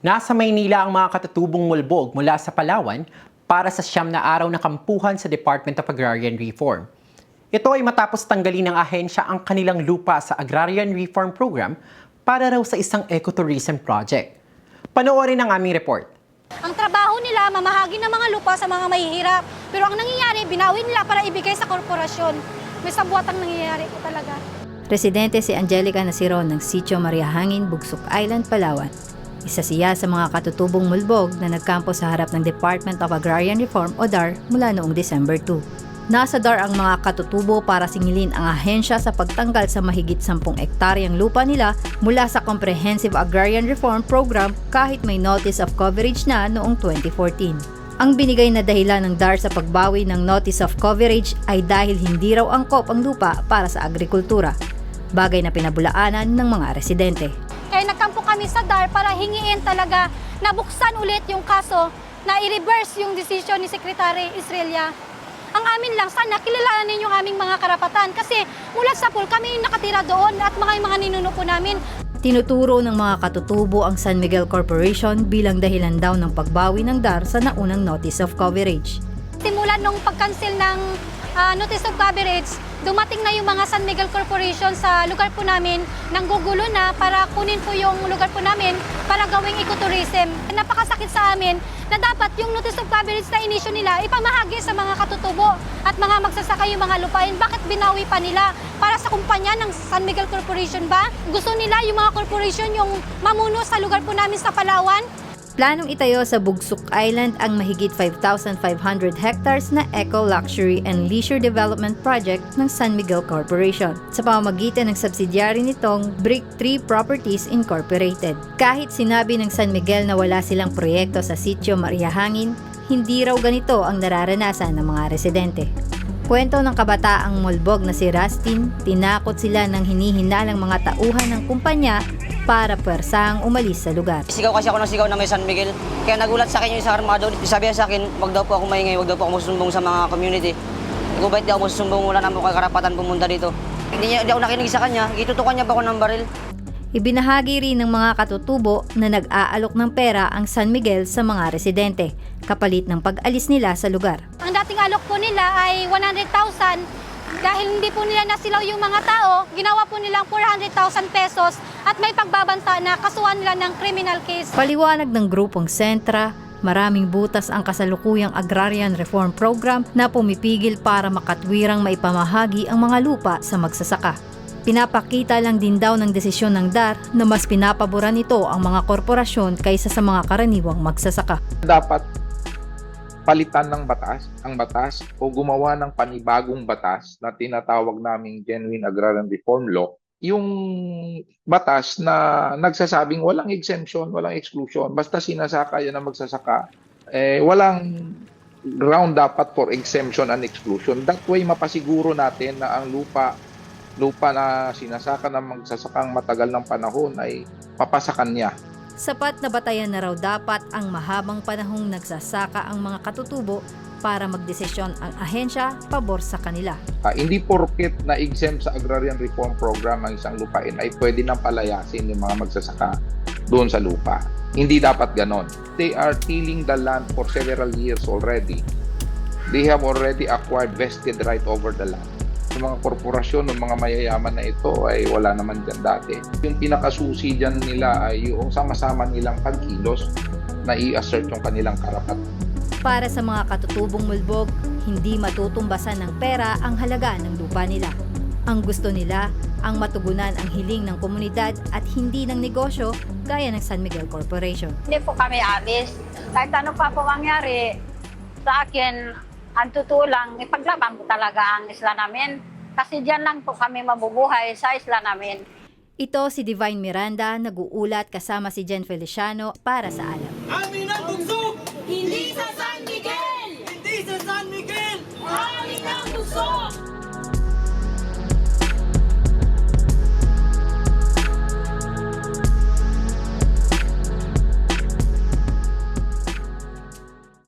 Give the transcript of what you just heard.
Nasa Maynila ang mga katutubong mulbog mula sa Palawan para sa siyam na araw na kampuhan sa Department of Agrarian Reform. Ito ay matapos tanggalin ng ahensya ang kanilang lupa sa Agrarian Reform Program para raw sa isang ecotourism project. Panoorin ang aming report. Ang trabaho nila, mamahagi ng mga lupa sa mga mahihirap. Pero ang nangyayari, binawi nila para ibigay sa korporasyon. May sabuat ang nangyayari po talaga. Residente si Angelica Nasiron ng Sitio Maria Hangin, Bugsok Island, Palawan. Isa siya sa mga katutubong mulbog na nagkampo sa harap ng Department of Agrarian Reform o DAR mula noong December 2. Nasa DAR ang mga katutubo para singilin ang ahensya sa pagtanggal sa mahigit 10 ektaryang lupa nila mula sa Comprehensive Agrarian Reform Program kahit may notice of coverage na noong 2014. Ang binigay na dahilan ng DAR sa pagbawi ng notice of coverage ay dahil hindi raw angkop ang lupa para sa agrikultura, bagay na pinabulaanan ng mga residente. Kaya nagkampo kami sa DAR para hingiin talaga na buksan ulit yung kaso na i-reverse yung decision ni Secretary Israelia. Ang amin lang, sana kilalanin yung aming mga karapatan kasi mula sa pool kami yung nakatira doon at mga mga ninuno po namin. Tinuturo ng mga katutubo ang San Miguel Corporation bilang dahilan daw ng pagbawi ng DAR sa naunang notice of coverage. Simulan nung pag-cancel ng ah, notice of coverage, dumating na yung mga San Miguel Corporation sa lugar po namin, nanggugulo na para kunin po yung lugar po namin para gawing ecotourism. Napakasakit sa amin na dapat yung notice of coverage na inisyo nila ipamahagi sa mga katutubo at mga magsasaka yung mga lupain. Bakit binawi pa nila? Para sa kumpanya ng San Miguel Corporation ba? Gusto nila yung mga corporation yung mamuno sa lugar po namin sa Palawan? Planong itayo sa Bugsuk Island ang mahigit 5,500 hectares na Eco Luxury and Leisure Development Project ng San Miguel Corporation sa pamamagitan ng subsidiary nitong Brick Tree Properties Incorporated. Kahit sinabi ng San Miguel na wala silang proyekto sa sitio Maria Hangin, hindi raw ganito ang nararanasan ng mga residente. Kwento ng kabataang mulbog na si Rustin, tinakot sila ng hinihinalang mga tauhan ng kumpanya para pwersang umalis sa lugar. Sigaw kasi ako ng sigaw na may San Miguel. Kaya nagulat sa akin yung isang armado. Sabi sa akin, wag daw po ako maingay, wag daw po ako masusumbong sa mga community. Kung ba't di ako masusumbong, wala naman ako karapatan pumunta dito. Hindi, niya, hindi ako nakinig sa kanya, itutukan niya pa ako ng baril. Ibinahagi rin ng mga katutubo na nag-aalok ng pera ang San Miguel sa mga residente, kapalit ng pag-alis nila sa lugar. Ang dating alok po nila ay 100,000. Dahil hindi po nila nasilaw yung mga tao, ginawa po nilang 400,000 pesos at may pagbabanta na kasuhan nila ng criminal case. Paliwanag ng grupong Sentra, maraming butas ang kasalukuyang Agrarian Reform Program na pumipigil para makatwirang maipamahagi ang mga lupa sa magsasaka. Pinapakita lang din daw ng desisyon ng DAR na mas pinapaboran nito ang mga korporasyon kaysa sa mga karaniwang magsasaka. dapat palitan ng batas, ang batas o gumawa ng panibagong batas na tinatawag naming Genuine Agrarian Reform Law, yung batas na nagsasabing walang exemption, walang exclusion, basta sinasaka yan ang magsasaka, eh, walang ground dapat for exemption and exclusion. That way, mapasiguro natin na ang lupa lupa na sinasaka ng magsasakang matagal ng panahon ay mapasakan niya. Sapat na batayan na raw dapat ang mahabang panahong nagsasaka ang mga katutubo para magdesisyon ang ahensya pabor sa kanila. Ah, hindi porket na exempt sa agrarian reform program ang isang lupain ay pwede nang palayasin yung mga magsasaka doon sa lupa. Hindi dapat ganon. They are tilling the land for several years already. They have already acquired vested right over the land. Yung mga korporasyon, ng mga mayayaman na ito ay wala naman dyan dati. Yung pinakasusi dyan nila ay yung sama-sama nilang pagkilos na i-assert yung kanilang karapatan. Para sa mga katutubong mulbog, hindi matutumbasan ng pera ang halaga ng lupa nila. Ang gusto nila, ang matugunan ang hiling ng komunidad at hindi ng negosyo gaya ng San Miguel Corporation. Hindi po kami alis. Kahit ano pa po mangyari, sa akin, ang totoo lang, ipaglaban po talaga ang isla namin. Kasi diyan lang po kami mabubuhay sa isla namin. Ito si Divine Miranda, nag-uulat kasama si Jen Feliciano para sa Alam. Amin ang bugso! Hindi sa San Miguel! Hindi sa San Miguel! Amin ang bugso!